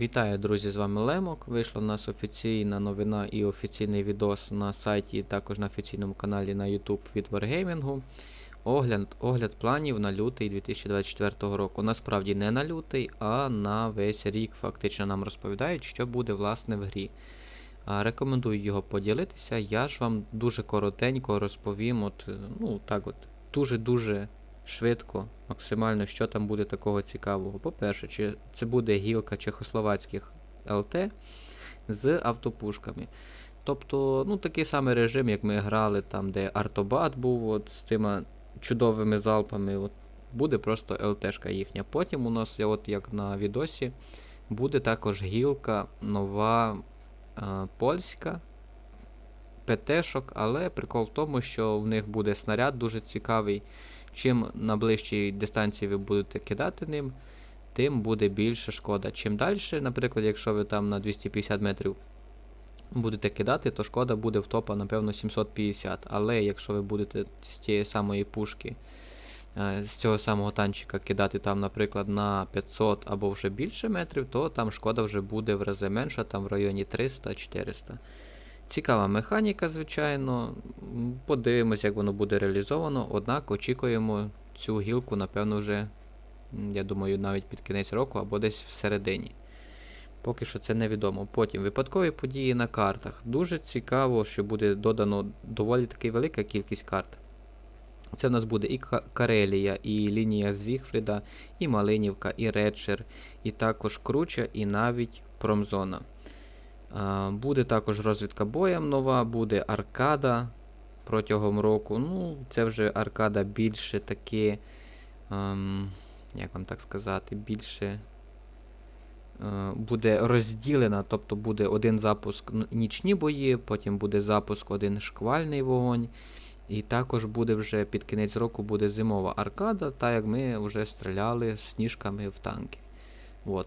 Вітаю, друзі! З вами Лемок. Вийшла в нас офіційна новина і офіційний відос на сайті, також на офіційному каналі на YouTube від Wargaming. Огляд, огляд планів на лютий 2024 року. Насправді не на лютий, а на весь рік фактично нам розповідають, що буде власне в грі. Рекомендую його поділитися. Я ж вам дуже коротенько розповім, от, ну так от, дуже-дуже швидко, максимально, що там буде такого цікавого. По-перше, чи це буде гілка чехословацьких ЛТ з автопушками. Тобто, ну, такий самий режим, як ми грали там, де Артобат був, от, з тими чудовими залпами. От, буде просто ЛТшка їхня. Потім у нас, от як на відосі, буде також гілка нова е, польська. ПТ-шок, але прикол в тому, що в них буде снаряд дуже цікавий. Чим на ближчій дистанції ви будете кидати ним, тим буде більше шкода. Чим далі, наприклад, якщо ви там на 250 метрів будете кидати, то шкода буде в топа, напевно, 750. Але якщо ви будете з тієї самої пушки, е, з цього самого танчика кидати там, наприклад, на 500 або вже більше метрів, то там шкода вже буде в рази менша, там в районі 300-400. Цікава механіка, звичайно. Подивимось, як воно буде реалізовано. Однак очікуємо цю гілку, напевно, вже, я думаю, навіть під кінець року або десь всередині. Поки що це невідомо. Потім випадкові події на картах. Дуже цікаво, що буде додано доволі таки велика кількість карт. Це в нас буде і Карелія, і лінія Зігфріда, і Малинівка, і Редшер, і також Круча, і навіть Промзона. Буде також розвідка боєм нова, буде аркада протягом року. Ну, це вже аркада більше таки. Ем, як вам так сказати, більше е, буде розділена, тобто буде один запуск нічні бої, потім буде запуск один шквальний вогонь. І також буде вже під кінець року буде зимова аркада, так як ми вже стріляли з сніжками в танки. От.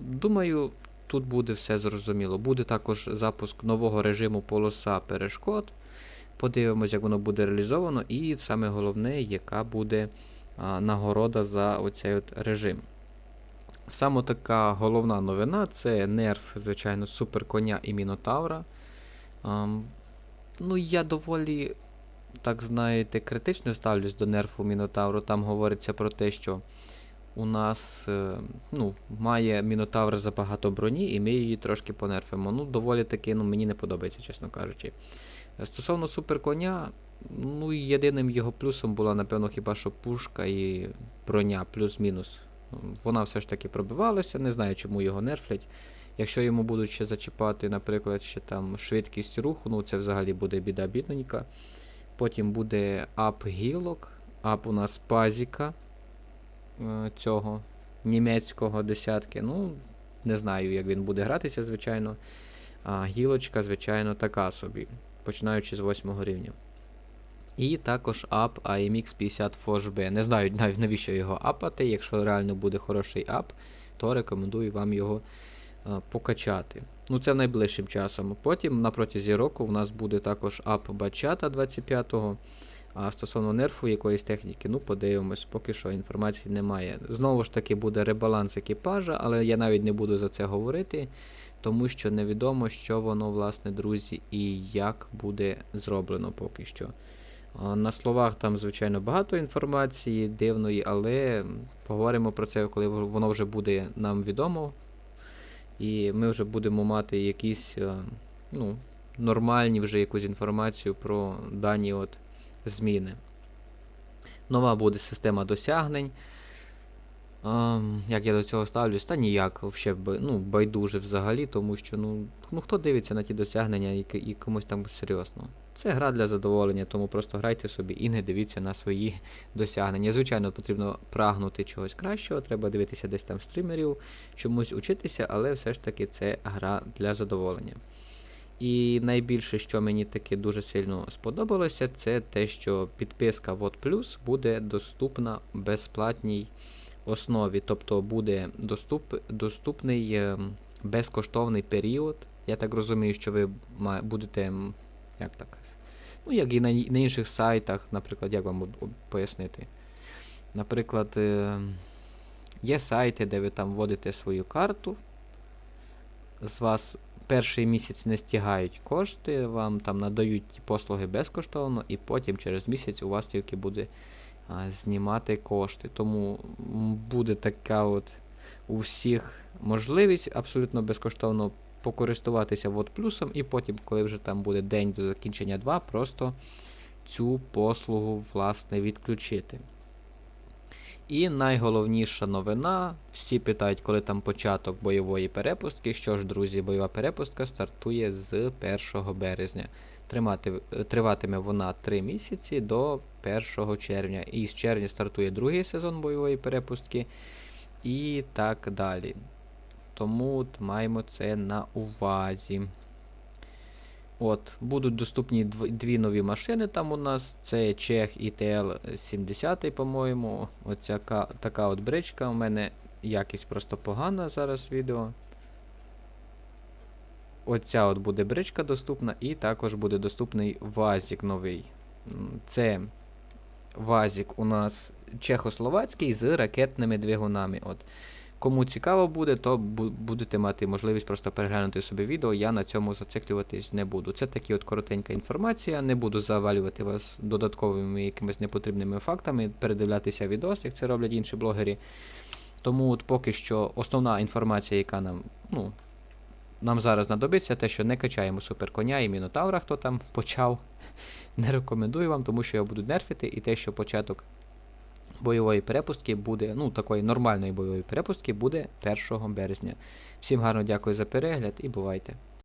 Думаю, тут буде все зрозуміло. Буде також запуск нового режиму полоса перешкод. Подивимось, як воно буде реалізовано, і саме головне, яка буде а, нагорода за оцей от режим. Саме така головна новина це нерф, звичайно, суперконя і Мінотавра. Ам, ну, я доволі, так знаєте, критично ставлюсь до нерфу Мінотавру. Там говориться про те, що у нас е, ну, має Мінотавр забагато броні, і ми її трошки понерфимо. Ну, доволі таки, ну, мені не подобається, чесно кажучи. Е, Стосовно суперконя, ну, єдиним його плюсом була, напевно, хіба що пушка і броня, плюс-мінус. Вона все ж таки пробивалася, не знаю, чому його нерфлять. Якщо йому будуть ще зачіпати, наприклад, ще там швидкість руху, ну це взагалі буде біда бідненька. Потім буде ап гілок, ап у нас пазіка цього німецького десятки. Ну, не знаю, як він буде гратися, звичайно. А гілочка, звичайно, така собі, починаючи з 8 рівня. І також ап AMX 50 Forge B. Не знаю навіть навіщо його апати. Якщо реально буде хороший ап, то рекомендую вам його е, покачати. Ну, це найближчим часом. Потім на протязі року у нас буде також ап Бачата 25-го. А стосовно нерфу якоїсь техніки, ну подивимось, поки що інформації немає. Знову ж таки буде ребаланс екіпажа, але я навіть не буду за це говорити, тому що невідомо, що воно, власне, друзі, і як буде зроблено поки що. На словах там, звичайно, багато інформації дивної, але поговоримо про це, коли воно вже буде нам відомо. І ми вже будемо мати якісь е, ну, нормальні вже якусь інформацію про дані от зміни. Нова буде система досягнень. Ем, як я до цього ставлюсь? Та ніяк, взагалі, ну, байдуже взагалі, тому що ну, ну хто дивиться на ті досягнення і, і комусь там серйозно. Це гра для задоволення, тому просто грайте собі і не дивіться на свої досягнення. Звичайно, потрібно прагнути чогось кращого, треба дивитися десь там стрімерів, чомусь учитися, але все ж таки це гра для задоволення. І найбільше, що мені таки дуже сильно сподобалося, це те, що підписка Вот Plus буде доступна безплатній основі. Тобто буде доступ, доступний ем, безкоштовний період. Я так розумію, що ви будете. Як так? Ну, як і на, інших сайтах, наприклад, як вам пояснити. Наприклад, е, є сайти, де ви там вводите свою карту. з вас перший місяць не стягають кошти, вам там надають послуги безкоштовно, і потім через місяць у вас тільки буде а, знімати кошти. Тому буде така от у всіх можливість абсолютно безкоштовно покористуватися вот плюсом, і потім, коли вже там буде день до закінчення 2, просто цю послугу власне відключити. І найголовніша новина: всі питають, коли там початок бойової перепустки. Що ж, друзі, бойова перепустка стартує з 1 березня. Тримати, триватиме вона 3 місяці до 1 червня. І з червня стартує другий сезон бойової перепустки. І так далі. Тому маємо це на увазі. От, будуть доступні дві нові машини там у нас. Це Чех ІТЛ 70, по-моєму. Оця така от бричка. У мене якість просто погана зараз відео. Оця от буде бричка доступна, і також буде доступний ВАЗік новий. Це ВАЗік у нас чехословацький з ракетними двигунами. От. Кому цікаво буде, то будете мати можливість просто переглянути собі відео. Я на цьому зациклюватись не буду. Це такі от коротенька інформація. Не буду завалювати вас додатковими якимись непотрібними фактами, передивлятися відос, як це роблять інші блогери. Тому от поки що основна інформація, яка нам, ну, нам зараз знадобиться, те, що не качаємо суперконя і мінотавра, хто там почав. Не рекомендую вам, тому що його будуть нерфити, і те, що початок бойової перепустки буде, ну, такої нормальної бойової перепустки буде 1 березня. Всім гарно дякую за перегляд і бувайте.